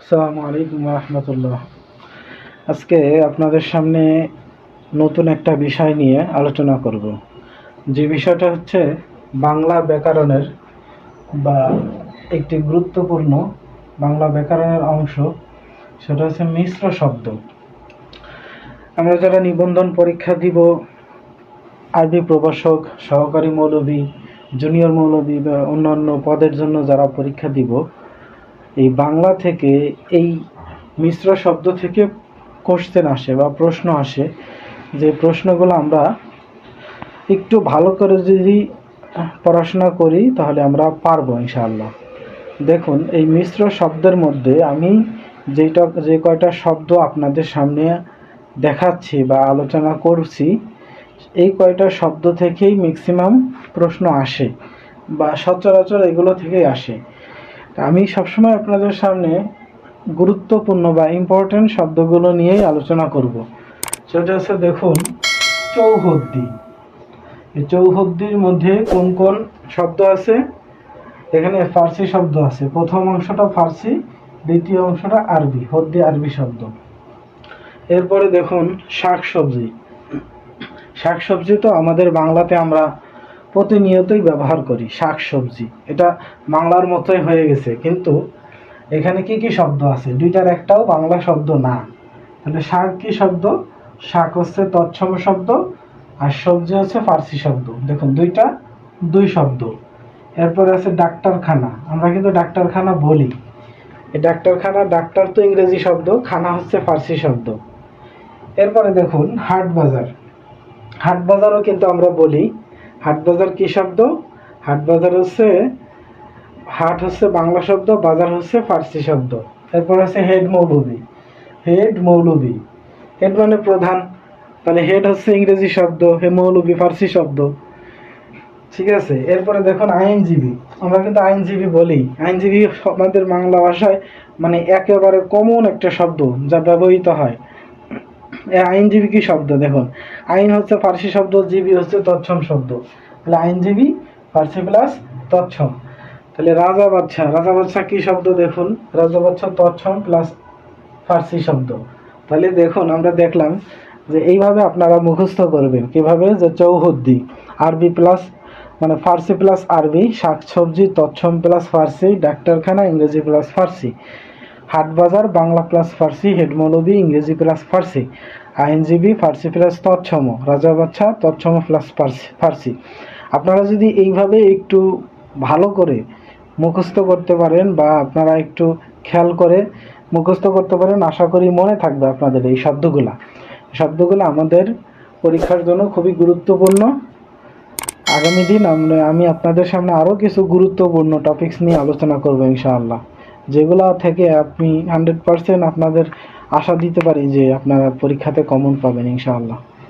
আসসালামু আলাইকুম রহমতুল্লাহ। আজকে আপনাদের সামনে নতুন একটা বিষয় নিয়ে আলোচনা করব। যে বিষয়টা হচ্ছে বাংলা ব্যাকরণের বা একটি গুরুত্বপূর্ণ বাংলা ব্যাকরণের অংশ, সেটা হচ্ছে মিশ্র শব্দ। আমরা যারা নিবন্ধন পরীক্ষা দিব, আরবি প্রভাষক, সহকারী মৌলবী, জুনিয়র মৌলবী বা অন্যান্য পদের জন্য যারা পরীক্ষা দিব এই বাংলা থেকে এই মিশ্র শব্দ থেকে কোশ্চেন আসে বা প্রশ্ন আসে, যে প্রশ্নগুলো আমরা একটু ভালো করে যদি পড়াশোনা করি, তাহলে আমরা পারব ইনশাআল্লাহ। দেখুন, এই মিশ্র শব্দের মধ্যে আমি যেটা, যে কয়টা শব্দ আপনাদের সামনে দেখাচ্ছি বা আলোচনা করছি, এই কয়টা শব্দ থেকেই ম্যাক্সিমাম প্রশ্ন আসে বা সচরাচর এগুলো থেকেই আসে। আমি সবসময় আপনাদের সামনে গুরুত্বপূর্ণ বা ইম্পর্টেন্ট শব্দগুলো নিয়েই আলোচনা করব। সেটা হচ্ছে দেখুন, চৌহদ্দি। এই চৌহদ্দির মধ্যে কোন কোন শব্দ আছে? এখানে ফার্সি শব্দ আছে। প্রথম অংশটা ফার্সি, দ্বিতীয় অংশটা আরবি, হদ্দি আরবি শব্দ। এরপরে দেখুন শাক সবজি শাক সবজি তো আমাদের বাংলাতে আমরা প্রতিনিয়তই ব্যবহার করি শাক সবজি এটা বাংলার মতোই হয়ে গেছে। কিন্তু এখানে কি কি শব্দ আছে? দুইটার একটাও বাংলা শব্দ না। তাহলে শাক কি শব্দ? শাক হচ্ছে তৎসম শব্দ আর সবজি হচ্ছে ফার্সি শব্দ। দেখুন, দুইটা, দুই শব্দ। এরপরে আছে ডাক্তারখানা। আমরা কিন্তু ডাক্তারখানা বলি। এই ডাক্তারখানা, ডাক্তার তো ইংরেজি শব্দ, খানা হচ্ছে ফার্সি শব্দ। এরপরে দেখুন, হাট বাজার। হাট বাজারও কিন্তু আমরা বলি। হাট বাজার কি শব্দ? হাট বাজার হচ্ছে, হাট হচ্ছে বাংলা শব্দ, বাজার হচ্ছে ফার্সি শব্দ। এরপর হচ্ছে হেড মৌলবী হেড মৌলবী হেড মানে প্রধান। তাহলে হেড হচ্ছে ইংরেজি শব্দ, হে মৌলবী ফার্সি শব্দ। ঠিক আছে? এরপরে দেখুন আইনজীবী। আমরা কিন্তু আইনজীবী বলি। আইনজীবী আমাদের বাংলা ভাষায় মানে একেবারে কমন একটা শব্দ যা ব্যবহৃত হয়। আইনজীবী কি শব্দ? দেখুন, আইন হচ্ছে ফার্সি শব্দ, জীবী হচ্ছে তৎসম শব্দ। তাহলে আইনজীবী, ফার্সি প্লাস তৎসম। তাহলে রাজা বাচ্চা রাজা বাচ্চা কি শব্দ দেখুন? রাজা বাচ্চা তৎসম প্লাস ফার্সি শব্দ। তাহলে দেখুন, আমরা দেখলাম যে এইভাবে আপনারা মুখস্থ করবেন কীভাবে? যে চৌহদ্দি, আরবি প্লাস মানে ফার্সি প্লাস আরবি শাক সবজি তৎসম প্লাস ফার্সি, ডাক্তারখানা, ইংরেজি প্লাস ফার্সি। হাট বাজার বাংলা প্লাস ফার্সি হেড মৌলবী ইংরেজি প্লাস ফার্সি, আইনজীবী, ফার্সি প্লাস তৎসম, রাজা বাচ্চা তৎসম প্লাস ফার্সি ফার্সি। আপনারা যদি এইভাবে একটু ভালো করে মুখস্থ করতে পারেন বা আপনারা একটু খেয়াল করে মুখস্থ করতে পারেন, আশা করি মনে থাকবে আপনাদের এই শব্দগুলা। শব্দগুলো আমাদের পরীক্ষার জন্য খুবই গুরুত্বপূর্ণ। আগামী দিন আমি আপনাদের সামনে আরও কিছু গুরুত্বপূর্ণ টপিকস নিয়ে আলোচনা করব ইনশাআল্লাহ। যেগুলা থেকে আপনি হান্ড্রেড পারসেন্ট আপনাদের আশা দিতে পারি যে আপনারা পরীক্ষাতে কমন পাবেন, ইনশাআল্লাহ।